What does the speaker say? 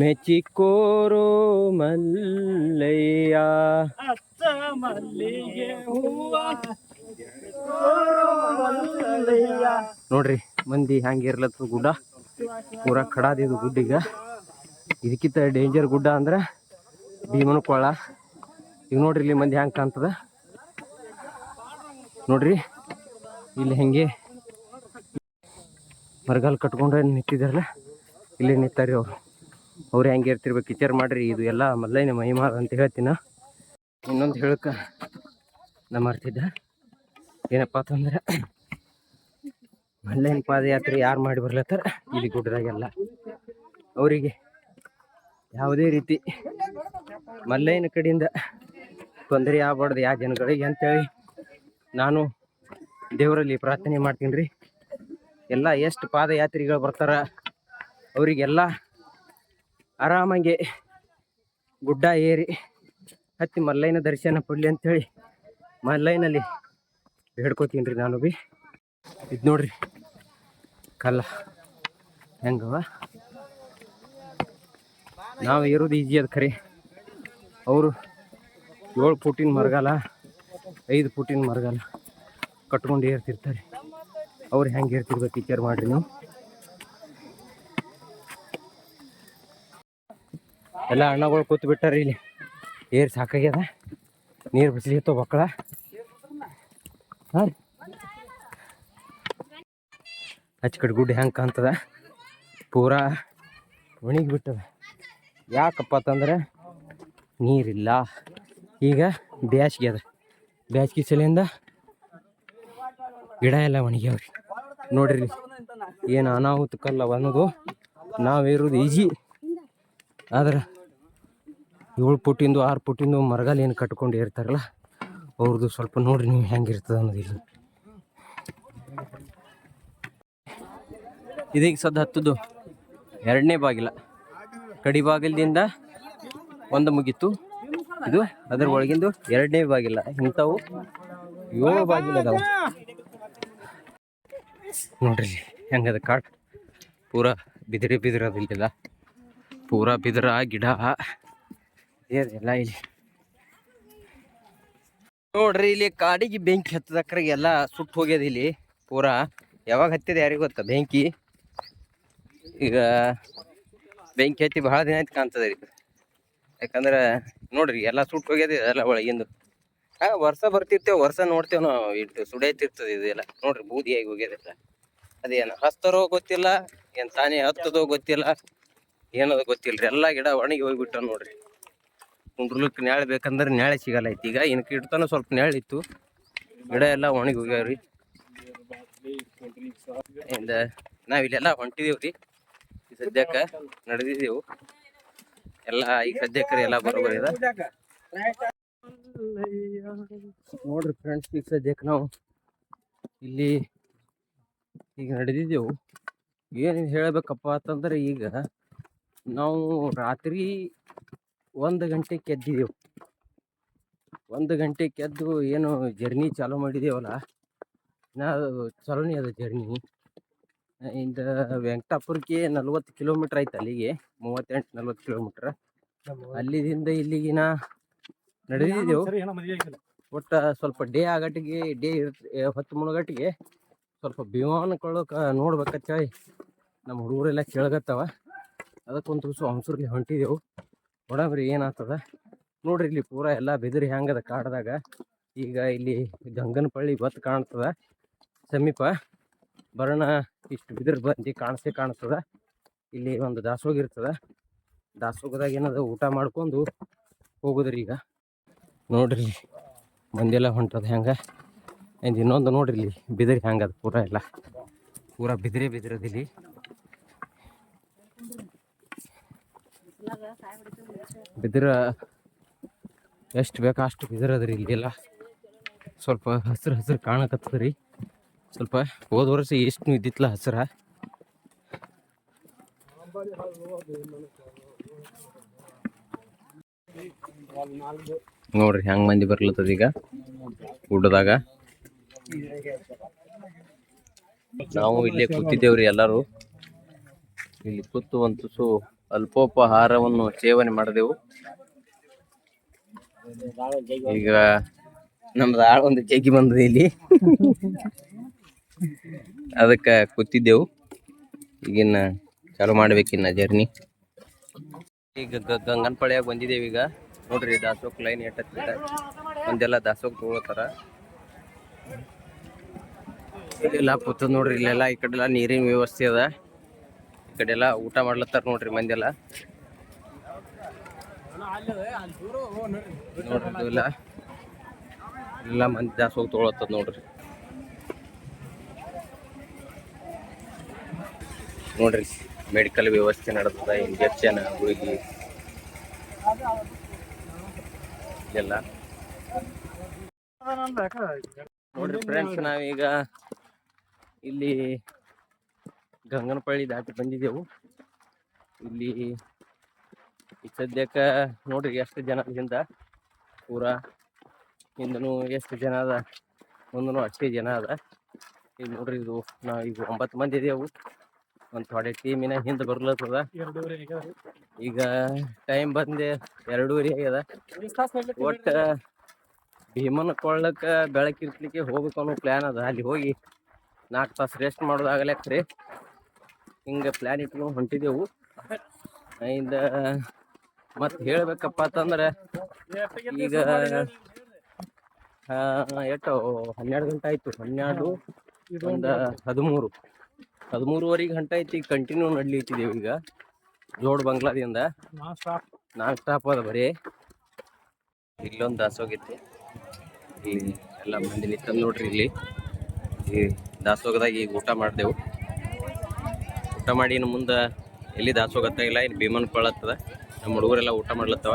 ಮೆಚ್ಚಿಕೋರೋ ಮಲ್ಲಯ್ಯ. ಅಚ್ಚ ಮಲ್ಲಿಗೆ ಹೂವ. ನೋಡ್ರಿ ಮಂದಿ ಹ್ಯಾಂಗಿರ್ಲತ್ತು ಗುಡ್ಡ? ಗುಡ್ಡ ಕಡಾದ ಕಡಾದಿದು ಗುಡ್ಡ ಈಗ. ಇದಕ್ಕಿಂತ ಡೇಂಜರ್ ಗುಡ್ಡ ಅಂದ್ರೆ ಭೀಮನ ಕೊಳ. ಈಗ ನೋಡ್ರಿ ಇಲ್ಲಿ ಮಂದಿ ಹ್ಯಾಂಗೆ ಕಾಣ್ತದ. ನೋಡ್ರಿ ಇಲ್ಲಿ ಹೆಂಗೆ ಮರಗಾಲ್ ಕಟ್ಕೊಂಡ್ರೆ ನಿಂತಿದಾರಲ್ಲ ಇಲ್ಲಿ ನಿಂತಾರಿ ಅವ್ರು. ಅವ್ರು ಹೆಂಗೆ ಇರ್ತಿರ್ಬೇಕು, ಕಿಚರ್ ಮಾಡಿರಿ, ಇದು ಎಲ್ಲ ಮಲ್ಲೈನ ಮಹಿಮಾ ಅಂತ ಹೇಳ್ತೀನ. ಇನ್ನೊಂದು ಹೇಳಕ್ಕೆ ನಮ್ಮ ಅರ್ಥಿದ್ದ ಏನಪ್ಪ ಅಂತಂದ್ರೆ ಮಲ್ಲೈನ ಪಾದಯಾತ್ರೆ ಯಾರು ಮಾಡಿ ಬರ್ಲತ್ತಾರ? ಇಲ್ಲಿ ಗುಡ್ಡದಾಗೆಲ್ಲ. ಅವರಿಗೆ ಯಾವುದೇ ರೀತಿ ಮಲ್ಲೈನ ಕಡೆಯಿಂದ ತೊಂದರೆ ಆಗ್ಬಾರ್ದು ಯಾವ ಜನಗಳಿಗೆ ಅಂತೇಳಿ ನಾನು ದೇವರಲ್ಲಿ ಪ್ರಾರ್ಥನೆ ಮಾಡ್ತೀನಿ ರೀ. ಎಲ್ಲ ಎಷ್ಟು ಪಾದಯಾತ್ರಿಗಳು ಬರ್ತಾರ, ಅವರಿಗೆಲ್ಲ ಆರಾಮಾಗಿ ಗುಡ್ಡ ಏರಿ ಹತ್ತಿ ಮಲ್ಲೈನ ದರ್ಶನ ಪಡ್ಲಿ ಅಂತೇಳಿ ಮಲ್ಲೈನಲ್ಲಿ ಬೇಡ್ಕೋತೀನಿ ರೀ ನಾನು ಬಿ ಇದು ನೋಡ್ರಿ, ಕಲ್ಲ ಹೆಂಗವ? ನಾವು ಇರೋದು ಈಜಿ ಅದ ಖರೆ. ಅವರು ಏಳು ಫೂಟಿನ ಮರಗಾಲ, ಐದು ಫೂಟಿನ ಮರಗಾಲ ಕಟ್ಕೊಂಡು ಏರ್ತಿರ್ತಾರೆ. ಅವ್ರು ಹೆಂಗೆ ಏರ್ತಿರ್ಬೇಕು ವಿಚಾರ ಮಾಡ್ರಿ ನೀವು? ಎಲ್ಲ ಅಣ್ಣಗಳು ಕೂತು ಬಿಟ್ಟಾರ ಇಲ್ಲಿ. ಏರ್ ಸಾಕಾಗ್ಯದ? ನೀರು ಬಿಸಿಲಿತ್ತು ಮಕ್ಕಳ? ಹಾಂ? ಹಚ್ಕಡ್ ಗುಡ್ಡ ಹೆಂಗೆ ಕಾಣ್ತದ? ಪೂರಾ ಒಣಗಿ ಬಿಟ್ಟದ. ಯಾಕಪ್ಪ ಅಂತಂದ್ರೆ ನೀರಿಲ್ಲ. ಈಗ ಬ್ಯಾಸ್ಗೆ ಅದ. ಬ್ಯಾಸ್ಗೆ ಸಲಿಂದ ಗಿಡ ಎಲ್ಲ ಒಣಗ್ಯಾವ್ರಿ. ನೋಡ್ರಿ ಏನು ಅನಾಹುತ ಕಲ್ಲ ಅನ್ನೋದು ನಾವಿರೋದು ಈಜಿ. ಆದ್ರೆ ಏಳು ಫುಟಿಂದು ಆರು ಪುಟ್ಟಿಂದು ಮರಗಾಲ ಏನು ಕಟ್ಕೊಂಡು ಇರ್ತಾರಲ್ಲ ಅವ್ರದ್ದು ಸ್ವಲ್ಪ ನೋಡಿರಿ ನೀವು ಹೆಂಗಿರ್ತದೆ ಅನ್ನೋದು ಇಲ್ಲಿ. ಇದೀಗ ಸದ್ದು ಹತ್ತದ್ದು ಎರಡನೇ ಬಾಗಿಲ. ಕಡಿ ಬಾಗಿಲದಿಂದ ಒಂದು ಮುಗೀತು. ಇದು ಅದರ ಒಳಗಿಂದು ಎರಡನೇ ಬಾಗಿಲ. ಇಂಥವು ಏಳು ಬಾಗಿಲು ಅದಾವ. ನೋಡ್ರಿ ಹೆಂಗದ ಕಾಡು ಪೂರಾ ಬಿದಿರಿ ಬಿದಿರ ಪೂರ ಪೂರಾ ಬಿದಿರ ಗಿಡ. ಏನಿಲ್ಲ ಇಲ್ಲಿ? ನೋಡ್ರಿ, ಇಲ್ಲಿ ಕಾಡಿಗೆ ಬೆಂಕಿ ಹತ್ತದಕ್ರೆ ಎಲ್ಲ ಸುಟ್ಟು ಹೋಗ್ಯದ ಇಲ್ಲಿ, ಪೂರಾ. ಯಾವಾಗ ಹತ್ತಿದ ಯಾರಿಗೂ ಗೊತ್ತ ಬೆಂಕಿ? ಈಗ ಬೆಂಕಿ ಹತ್ತಿ ಬಹಳ ದಿನ ಆಯ್ತು ಕಾಣ್ತದೆ ರೀ ಯಾಕಂದ್ರೆ, ನೋಡ್ರಿ, ಎಲ್ಲ ಸುಟ್ಟು ಹೋಗ್ಯದ ಎಲ್ಲ ಒಳಗಿಂದು. ಹಾ ವರ್ಷ ಬರ್ತಿರ್ತೇವೆ ವರ್ಷ ನೋಡ್ತೇವೆ ನಾವು ಇಟ್ಟು ಇದೆಲ್ಲ. ನೋಡ್ರಿ, ಬೂದಿಯಾಗಿ ಹೋಗ್ಯದೆಲ್ಲ ಅದೇನು ಹಸ್ತರೋ ಗೊತ್ತಿಲ್ಲ, ಏನ್ ತಾನೇ ಹತ್ತದೋ ಗೊತ್ತಿಲ್ಲ, ಏನದು ಗೊತ್ತಿಲ್ರಿ. ಎಲ್ಲ ಗಿಡ ಒಣಗಿ ಹೋಗ್ಬಿಟ್ಟ ನೋಡ್ರಿ. ಕುಂಡ್ರಲಕ್ಕೆ ನ್ಯಾಳೆ ಬೇಕಂದ್ರೆ ನ್ಯಾಳೆ ಸಿಗಲ್ಲ ಐತಿ ಈಗ ಇನ್ಕ ಇಡ್ತಾನ ಸ್ವಲ್ಪ ನ್ಯಾಳೆ ಇತ್ತು. ಗಿಡ ಎಲ್ಲ ಒಣಗಿ ಹೋಗ್ಯಾವ್ರಿ. ಇಂದ ನಾವಿಲ್ಲೆಲ್ಲ ಹೊಂಟಿದೇವ್ರಿ ಈ ಸದ್ಯಕ್ಕೆ ನಡೆದಿದ್ದೆವು ಎಲ್ಲ ಈಗ ಸದ್ಯಕ್ಕೆ ಎಲ್ಲ ಬರೋಬರಿ ನೋಡ್ರಿ ಫ್ರೆಂಡ್ಸ್ ಈಗ ಸದ್ಯಕ್ಕೆ ನಾವು ಇಲ್ಲಿ ಈಗ ನಡೆದಿದ್ದೆವು ಏನು ಹೇಳಬೇಕಪ್ಪ ಅಂತಂದ್ರೆ ಈಗ ನಾವು ರಾತ್ರಿ ಒಂದು ಗಂಟೆ ಕೆದ್ದಿದ್ದೆವು ಒಂದು ಗಂಟೆ ಕೆದ್ದು ಏನು ಜರ್ನಿ ಚಾಲೂ ಮಾಡಿದ್ದೇವಲ್ಲ ನಾ ಚಲೋನೇ ಅದ ಜರ್ನಿ ಇಂದ ವೆಂಕಟಾಪುರಕ್ಕೆ ನಲ್ವತ್ತು ಕಿಲೋಮೀಟ್ರ್ ಆಯ್ತು ಅಲ್ಲಿಗೆ ಮೂವತ್ತೆಂಟು ನಲ್ವತ್ತು ಕಿಲೋಮೀಟ್ರ್ ಅಲ್ಲಿದಿಂದ ಇಲ್ಲಿಗಿನ ನಡೆದಿದ್ದೆವು ಒಟ್ಟು ಸ್ವಲ್ಪ ಡೇ ಆಗಟ್ಟಿಗೆ ಡೇ ಹೊತ್ತು ಮುಳುಗಟ್ಟಿಗೆ ಸ್ವಲ್ಪ ಭೀಮಾನ ಕೊಳ್ಳೋಕೆ ನೋಡ್ಬೇಕಂತೇಳಿ ನಮ್ಮ ಹುಡುಗರೆಲ್ಲ ಕೇಳಗತ್ತವ ಅದಕ್ಕೊಂದು ಸ್ವಲ್ಪ ಹೊಂಟಿದೆವು. ನೋಡಮ್ರಿ ಏನಾಗ್ತದ? ನೋಡ್ರಿ ಇಲ್ಲಿ ಪೂರಾ ಎಲ್ಲ ಬೆದರಿ ಹ್ಯಾಂಗದ ಕಾಡದಾಗ. ಈಗ ಇಲ್ಲಿ ಗಂಗನಪಳ್ಳಿ ಬತ್ ಕಾಣ್ತದ. ಸಮೀಪ ಬರೋಣ ಇಷ್ಟು ಬಿದಿರು ಬಂದು ಕಾಣಿಸೇ ಕಾಣ್ತದ. ಇಲ್ಲಿ ಒಂದು ದಾಸೋಗ ಇರ್ತದ. ದಾಸೋಗದಾಗ ಏನದ ಊಟ ಮಾಡ್ಕೊಂಡು ಹೋಗುದ್ರಿ ಈಗ. ನೋಡ್ರಿ ಮಂದೆಲ್ಲ ಹೊಂಟದ ಹೆಂಗ ಅಂದ್ ಇನ್ನೊಂದು ನೋಡ್ರಿ ಇಲ್ಲಿ ಬಿದಿರಿ ಹ್ಯಾಂಗದ ಪೂರಾ ಎಲ್ಲ. ಪೂರ ಬಿದಿರೇ ಬಿದಿರದ್ ಇಲ್ಲಿ. ಬಿದಿರ ಎಷ್ಟು ಬೇಕಾ ಅಷ್ಟು ಬಿದಿರದ್ರಿ ಇಲ್ಲಿ ಎಲ್ಲ ಸ್ವಲ್ಪ ಹಸಿರು ಹಸಿರು ಕಾಣಕತ್ತದ್ರಿ. ಸ್ವಲ್ಪ ಹೋದ ವರ್ಷ ಎಷ್ಟು ಇದ್ದಿತ್ತಲ್ಲ ಹಸಿರ. ನೋಡ್ರಿ ಹೆಂಗ್ ಮಂದಿ ಬರ್ಲತ್ತದ ಈಗ ಗುಡ್ಡದಾಗ ನಾವು ಇಲ್ಲೇ ಕೂತಿದ್ದೇವ್ರಿ ಎಲ್ಲಾರು. ಇಲ್ಲಿ ಕೂತು ಒಂದು ಅಲ್ಪೋಪಹಾರವನ್ನು ಸೇವನೆ ಮಾಡಿದೆವು. ಈಗ ನಮ್ದು ಆಳ ಒಂದು ಜಗ್ಗಿ ಬಂದದ ಇಲ್ಲಿ. ಅದಕ್ಕೆ ಕೂತಿದ್ದೆವು. ಈಗಿನ್ನ ಚಾಲು ಮಾಡ್ಬೇಕಿನ್ನ ಜರ್ನಿ ಈಗ ಗಂಗನಪಾಳ್ಯಾಗ ಬಂದಿದ್ದೇವೆ ಈಗ. ನೋಡ್ರಿ ದಾಸೋಕ್ ಲೈನ್ ಎಟ್ಟ ಒಂದೆಲ್ಲ ದಾಸೋಕ್ ತಗೋತಾರ ಇಲ್ಲೆಲ್ಲ ಕೂತದ ನೋಡ್ರಿ, ಇಲ್ಲೆಲ್ಲ ಈ ಕಡೆ ಎಲ್ಲ ನೀರಿನ ವ್ಯವಸ್ಥೆ ಅದ. ಕಡೆ ಎಲ್ಲ ಊಟ ಮಾಡ್ಲತ್ತಾರ ನೋಡ್ರಿ ಮಂದಿ ನೋಡ್ರಿ ಇಲ್ಲ ಎಲ್ಲ ಮಂದಿ ಜಾಸ್ತಿ ಹೋಗಿ ತಗೊಳತ್ತದ ನೋಡ್ರಿ. ನೋಡ್ರಿ ಮೆಡಿಕಲ್ ವ್ಯವಸ್ಥೆ ನಡೆದದ, ಇಂಜೆಕ್ಷನ್, ಗುಳಿಗೆ. ಎಲ್ಲ. ನೋಡ್ರಿ ಫ್ರೆಂಡ್ಸ್, ನಾವೀಗ ಇಲ್ಲಿ ಗಂಗನಪಳ್ಳಿ ದಾಟಿ ಬಂದಿದ್ದೆವು. ಇಲ್ಲಿ ಸದ್ಯಕ್ಕೆ ನೋಡ್ರಿ ಎಷ್ಟು ಜನ ಹಿಂದ ಪೂರಾ ಹಿಂದನು ಎಷ್ಟು ಜನ ಅದ, ಮುಂದನು ಅಷ್ಟೇ ಜನ ಅದ. ಈಗ ನೋಡ್ರಿ ಇದು ನಾವು ಈಗ ಒಂಬತ್ತು ಮಂದಿ ಇದೆವು. ಒಂದು ಥೋಡೆ ಟೀಮಿನ ಹಿಂದೆ ಬರ್ಲತ್ತದ. ಈಗ ಟೈಮ್ ಬಂದೆ ಎರಡೂವರೆ ಆಗ್ಯದ. ಒಟ್ಟು ಭೀಮನ ಕೊಳ್ಳಕ್ಕ ಬೆಳಕಿರ್ಲಿಕ್ಕೆ ಹೋಗ್ಬೇಕು ಅನ್ನೋ ಪ್ಲ್ಯಾನ್ ಅದ. ಅಲ್ಲಿ ಹೋಗಿ ನಾಲ್ಕು ತಾಸು ರೆಸ್ಟ್ ಮಾಡೋದಾಗಲಕ್ರಿ ಹಿಂಗೆ ಪ್ಲ್ಯಾನ್ ಇಟ್ಕೊಂಡು ಹೊಂಟಿದೆವು. ಇಂದ ಮತ್ತೆ ಹೇಳಬೇಕಪ್ಪ ಅಂತಂದ್ರೆ ಈಗ ಎಷ್ಟು, ಹನ್ನೆರಡು ಗಂಟೆ ಆಯ್ತು. ಹನ್ನೆರಡು, ಒಂದು ಹದಿಮೂರು. ಹದಿಮೂರುವರೆಗೆ ಗಂಟೆ ಐತಿ ಈಗ ಕಂಟಿನ್ಯೂ ನಡ್ಲಿತ್ತಿದ್ದೇವೆ ಈಗ. ಜೋಡ್ ಬಂಗ್ಲಾದಿಂದ. ನಾಲ್ಕು ಸ್ಟಾಪ್ ಅದ ಬರೀ. ಇಲ್ಲೊಂದು ದಾಸೋಗೈತಿ ಇಲ್ಲಿ ಎಲ್ಲ ಮಂದಿ ನಿಂತ ನೋಡ್ರಿ ಇಲ್ಲಿ. ಈ ದಾಸೋಗದಾಗ ಈಗ ಊಟ ಮಾಡ್ದೆವು. ಊಟ ಮಾಡಿ ಇನ್ನು ಮುಂದೆ ಎಲ್ಲಿ ದಾಸೋಗತ್ತಾಗಿಲ್ಲ ಇನ್ನು ಭೀಮನ್ ಕೊಳ್ಳತ್ತದ ನಮ್ಮ ಹುಡುಗರೆಲ್ಲ ಊಟ ಮಾಡ್ಲತ್ತವ.